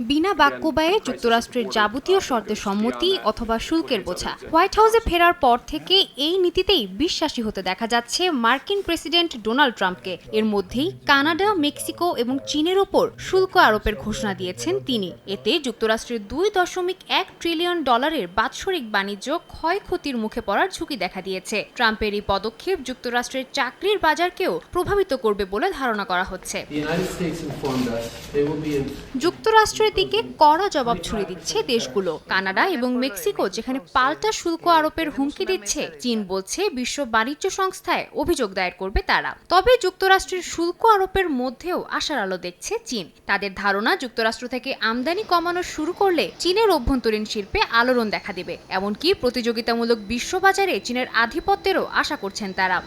বিনা বাক্য ব্যয়ে যুক্তরাষ্ট্রের যাবতীয় শর্তে সম্মতি অথবা শুল্কের বোঝা। হোয়াইট হাউসে ফেরার পর থেকে এই নীতিতেই বিশ্বাসী হতে দেখা যাচ্ছে মার্কিন প্রেসিডেন্ট ডোনাল্ড ট্রাম্পকে। এর মধ্যেই কানাডা মেক্সিকো এবং চীনের ওপর শুল্ক আরোপের ঘোষণা দিয়েছেন তিনি। এতে যুক্তরাষ্ট্রের দুই দশমিক এক ট্রিলিয়ন ডলারের বাৎসরিক বাণিজ্য ক্ষয়ক্ষতির মুখে পড়ার ঝুঁকি দেখা দিয়েছে। ট্রাম্পের এই পদক্ষেপ যুক্তরাষ্ট্রের চাকরির বাজারকেও প্রভাবিত করবে বলে ধারণা করা হচ্ছে। যুক্তরাষ্ট্রের দিকে কড়া জবাব ছুড়ে দিচ্ছে দেশগুলো। কানাডা এবং মেক্সিকো যেখানে পাল্টা শুল্ক আরোপের হুমকি দিচ্ছে চীন বলছে বিশ্ব বাণিজ্য সংস্থায় অভিযোগ দায়ের করবে তারা। তবে যুক্তরাষ্ট্রের শুল্ক আরোপের মধ্যেও আশার আলো দেখছে চীন। তাদের ধারণা যুক্তরাষ্ট্র থেকে আমদানি কমানো শুরু করলে চীনের অভ্যন্তরীণ শিল্পে আলোড়ন দেখা দেবে। এমনকি প্রতিযোগিতামূলক বিশ্ববাজারে চীনের আধিপত্যেরও আশা করছেন তারা।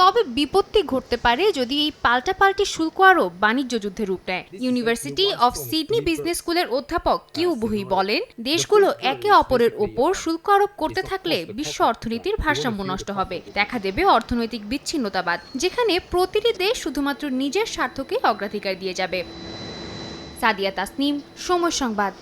তবে বিপত্তি ঘটতে পারে যদি এই পাল্টাপাল্টি শুল্ক আরোপ বাণিজ্য যুদ্ধে রূপ নেয়। ইউনিভার্সিটি অফ সিডনি বিজনেস স্কুলের অধ্যাপক কিউ বুহি বলেন দেশগুলো একে অপরের ওপর শুল্ক আরোপ করতে থাকলে বিশ্ব অর্থনীতির ভারসাম্য নষ্ট হবে। দেখা দেবে অর্থনৈতিক বিচ্ছিন্নতাবাদ যেখানে প্রতিটি দেশ শুধুমাত্র নিজের স্বার্থকে অগ্রাধিকার দিয়ে যাবে। সাদিয়া তাসনিম সময় সংবাদ।